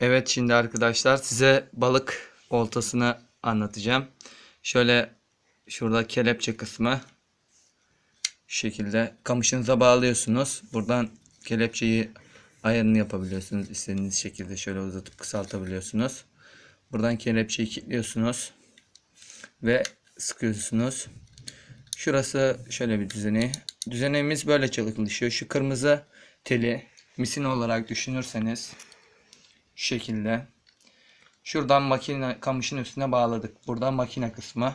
Evet şimdi arkadaşlar size balık oltasını anlatacağım. Şöyle şurada kelepçe kısmı şu şekilde kamışınıza bağlıyorsunuz. Buradan kelepçeyi ayarını yapabiliyorsunuz. istediğiniz şekilde şöyle uzatıp kısaltabiliyorsunuz. Buradan kelepçeyi kilitliyorsunuz ve sıkıyorsunuz. Şurası şöyle bir düzeni. Düzenimiz böyle çalışıyor. Şu kırmızı teli misin olarak düşünürseniz şekilde. Şuradan makine kamışın üstüne bağladık. Buradan makine kısmı.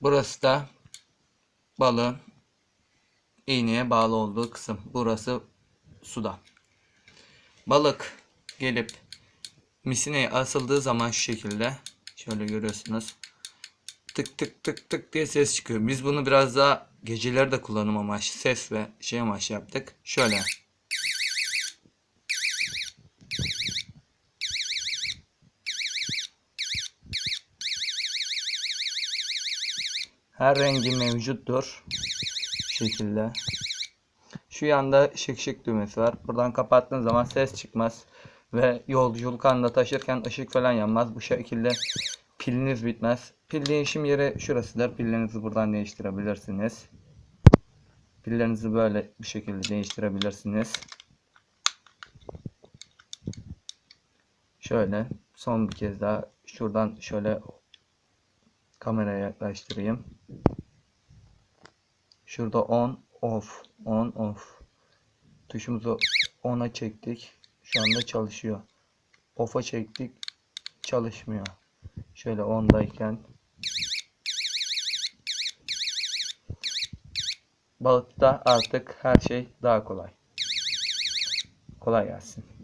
Burası da balığın iğneye bağlı olduğu kısım. Burası suda. Balık gelip misineye asıldığı zaman şu şekilde şöyle görüyorsunuz. Tık tık tık tık diye ses çıkıyor. Biz bunu biraz daha geceleri de kullanım amaçlı ses ve şey amaçlı yaptık. Şöyle. Her rengi mevcuttur. Şekilde. Şu yanda şık şık düğmesi var. Buradan kapattığın zaman ses çıkmaz. Ve yolculuk anında taşırken ışık falan yanmaz. Bu şekilde piliniz bitmez. Pil değişim yeri şurasıdır. Pillerinizi buradan değiştirebilirsiniz. Pillerinizi böyle bir şekilde değiştirebilirsiniz. Şöyle son bir kez daha şuradan şöyle kameraya yaklaştırayım. Şurada on off on off tuşumuzu on'a çektik. Şu anda çalışıyor. Off'a çektik. Çalışmıyor. Şöyle ondayken balıkta artık her şey daha kolay. Kolay gelsin.